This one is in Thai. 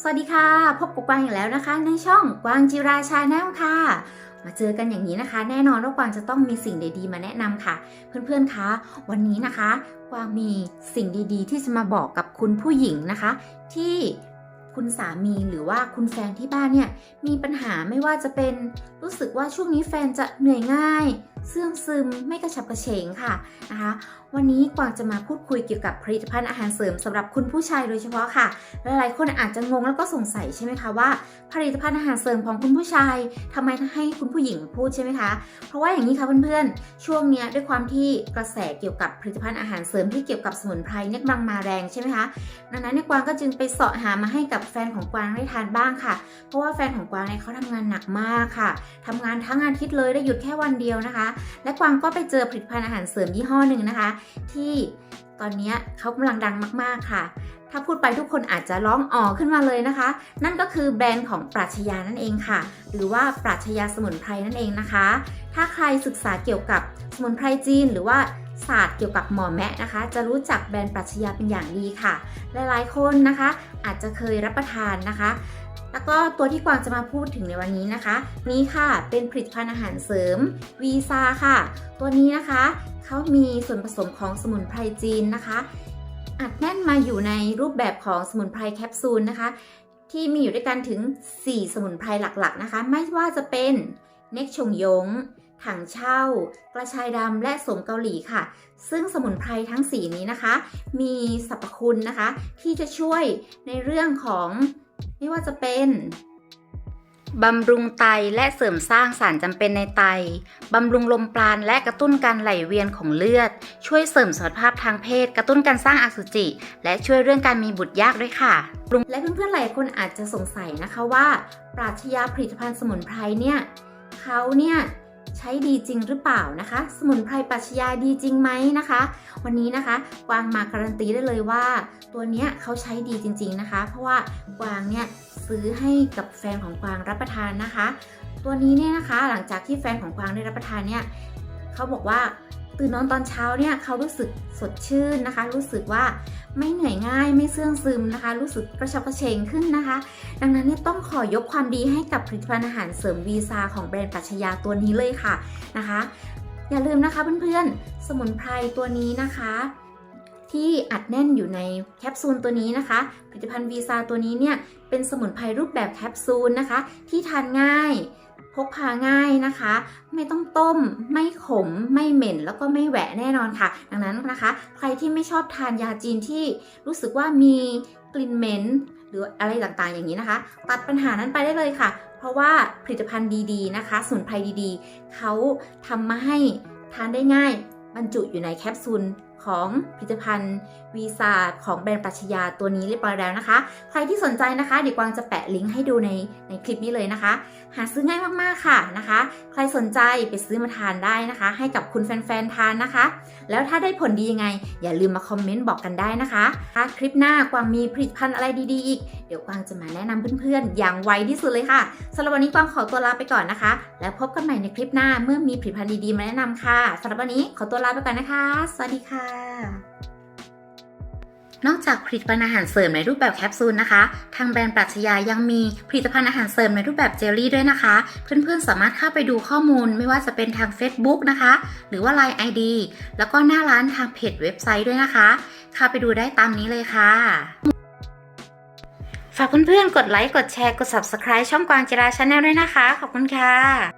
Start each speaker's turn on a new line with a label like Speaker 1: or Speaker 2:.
Speaker 1: สวัสดีค่ะ พบกับกวางอีกแล้วนะคะ ในช่องกวางจิราชาแนลค่ะ มาเจอกันอย่างนี้นะคะ แน่นอนว่ากวางจะต้องมีสิ่งดีๆมาแนะนำค่ะ เพื่อนๆคะวันนี้นะคะ กวางมีสิ่งดีๆ ที่จะมาบอกกับคุณผู้หญิงนะคะ ที่คุณสามีหรือว่าคุณแฟนที่บ้านเนี่ยมีปัญหาไม่ว่าจะเป็นรู้สึกว่าช่วงนี้แฟนจะเหนื่อยง่ายเสื่องซึมไม่กระฉับกระเฉงค่ะนะคะวันนี้กวางจะมาพูดคุยเกี่ยวกับผลิตภัณฑ์อาหารเสริมสำหรับคุณผู้ชายโดยเฉพาะค่ะ หลายๆคนอาจจะงงแล้วก็สงสัยใช่ไหมคะว่า ผลิตภัณฑ์อาหารเสริมของคุณผู้ชายทำไมให้คุณผู้หญิงพูดใช่ไหมคะ เพราะว่าอย่างนี้ค่ะเพื่อนๆ ช่วงเนี้ยด้วยความที่กระแสเกี่ยวกับผลิตภัณฑ์อาหารเสริมที่เกี่ยวกับสมุนไพรเนี่ยกำลังมาแรงใช่ไหมคะ ดังนั้นเนี่ยกวางก็จึงไปเสาะหามาให้กับแฟนของกวางได้ทานบ้างค่ะ เพราะว่าแฟนของกวางเนี่ยเขาทำงานหนักมากค่ะทำงานทั้งอาทิตย์เลยได้หยุดแค่วันเดียวนะคะและกวางก็ไปเจอผลิตภัณฑ์อาหารเสริมยี่ห้อหนึ่งนะคะ ที่ตอนนี้เขากำลังดังมากๆค่ะ ถ้าพูดไปทุกคนอาจจะร้องอ๋อขึ้นมาเลยนะคะ นั่นก็คือแบรนด์ของปราชญานั่นเองค่ะ หรือว่าปราชญาสมุนไพรนั่นเองนะคะ ถ้าใครศึกษาเกี่ยวกับสมุนไพรจีน หรือว่าศาสตร์เกี่ยวกับหมอแมะนะคะ จะรู้จักแบรนด์ปรัชญาเป็นอย่างดีค่ะ หลายๆคนนะคะ อาจจะเคยรับประทานนะคะ แล้วก็ตัวที่กวางจะมาพูดถึงในวันนี้นะคะ นี้ค่ะเป็นผลิตภัณฑ์อาหารเสริมวีซาค่ะ ตัวนี้นะคะเขามีส่วนผสมของสมุนไพรจีนนะคะ อัดแน่นมาอยู่ในรูปแบบของสมุนไพรแคปซูลนะคะ ที่มีอยู่ด้วยกันถึง 4 สมุนไพรหลักๆนะคะ ไม่ว่าจะเป็นเน็กชงยงถังเช่า กระชายดำและสมเกาหลีค่ะ ซึ่งสมุนไพรทั้ง 4 นี้นะคะ มีสรรพคุณนะคะ ที่จะช่วยในเรื่องของ ไม่ว่าจะเป็นบำรุงไตและเสริมสร้างสารจำเป็นในไต บำรุงลมปราณและกระตุ้นการไหลเวียนของเลือด ช่วยเสริมสุขภาพทางเพศ กระตุ้นการสร้างอสุจิ และช่วยเรื่องการมีบุตรยากด้วยค่ะ และเพื่อนๆหลายคนอาจจะสงสัยนะคะว่า ปราชญาผลิตภัณฑ์สมุนไพรเนี่ยเขาเนี่ย ใช้ดีจริงหรือเปล่านะคะ สมุนไพรปัชญาดีจริงไหมนะคะ วันนี้นะคะกวางมาการันตีได้เลยว่า ตัวเนี้ยเขาใช้ดีจริง ๆนะคะ เพราะว่ากวางเนี่ยซื้อให้กับแฟนของกวางรับประทานนะคะ ตัวนี้เนี่ยนะคะหลังจากที่แฟนของกวางได้รับประทานเนี่ยเขาบอกว่าตื่นนอนตอนเช้าเนี่ยเขารู้สึกสดชื่นนะคะ รู้สึกว่า ไม่เหนื่อยง่าย ไม่เสื่องซึมนะคะ รู้สึกกระชับกระเฉงขึ้นนะคะ ดังนั้นเนี่ยต้องขอยกความดีให้กับผลิตภัณฑ์อาหารเสริมวีซาของแบรนด์ปัชญาตัวนี้เลยค่ะนะคะ อย่าลืมนะคะเพื่อนๆ สมุนไพรตัวนี้นะคะ ที่อัดแน่นอยู่ในแคปซูลตัวนี้นะคะ ผลิตภัณฑ์วีซาตัวนี้เนี่ยเป็นสมุนไพรรูปแบบแคปซูลนะคะ ที่ทานง่าย พกพาง่ายนะคะ ไม่ต้องต้ม ไม่ขม ไม่เหม็น แล้วก็ไม่แหวะแน่นอนค่ะ ดังนั้นนะคะ ใครที่ไม่ชอบทานยาจีนที่รู้สึกว่ามีกลิ่นเหม็นหรืออะไรต่างๆอย่างนี้นะคะ ตัดปัญหานั้นไปได้เลยค่ะ เพราะว่าผลิตภัณฑ์ดีๆนะคะสมุนไพรดีๆ เขาทำมาให้ทานได้ง่าย บรรจุอยู่ในแคปซูล ของผลิตภัณฑ์วีซาของแบรนด์ปรัชญาตัวนี้เรียบร้อยแล้วนะคะ ใครที่สนใจนะคะ เดี๋ยวกวางจะแปะลิงก์ให้ดูในในคลิปนี้เลยนะคะ หาซื้อง่ายมากๆค่ะนะคะ ใครสนใจไปซื้อมาทานได้นะคะ ให้กับคุณแฟนๆทานนะคะ แล้วถ้าได้ผลดียังไง อย่าลืมมาคอมเมนต์บอกกันได้นะคะถ้าคลิปหน้ากวางมีผลิตภัณฑ์อะไรดีๆอีกเดี๋ยวกวางจะมาแนะนำเพื่อนๆ อย่างไวที่สุดเลยค่ะสำหรับวันนี้กวางขอตัวลาไปก่อนนะคะ แล้วพบกันใหม่ในคลิปหน้าเมื่อมีผลิตภัณฑ์ดีๆมาแนะนำค่ะสำหรับวันนี้ขอตัวลาไปก่อนนะคะ สวัสดีค่ะนอกจากผลิตภัณฑ์อาหารเสริมในรูปแบบแคปซูลนะคะ ทางแบรนด์ปรัชญายังมีผลิตภัณฑ์อาหารเสริมในรูปแบบเจลลี่ด้วยนะคะ เพื่อนๆ สามารถเข้าไปดูข้อมูลไม่ว่าจะเป็นทาง Facebook นะคะ หรือว่า Line ID แล้วก็หน้าร้านทางเพจเว็บไซต์ด้วยนะคะ เข้าไปดูได้ตามนี้เลยค่ะ ฝากเพื่อนๆ กดไลค์ กดแชร์ กด Subscribe ช่องกวางจิราชาแนลด้วยนะคะ ขอบคุณค่ะ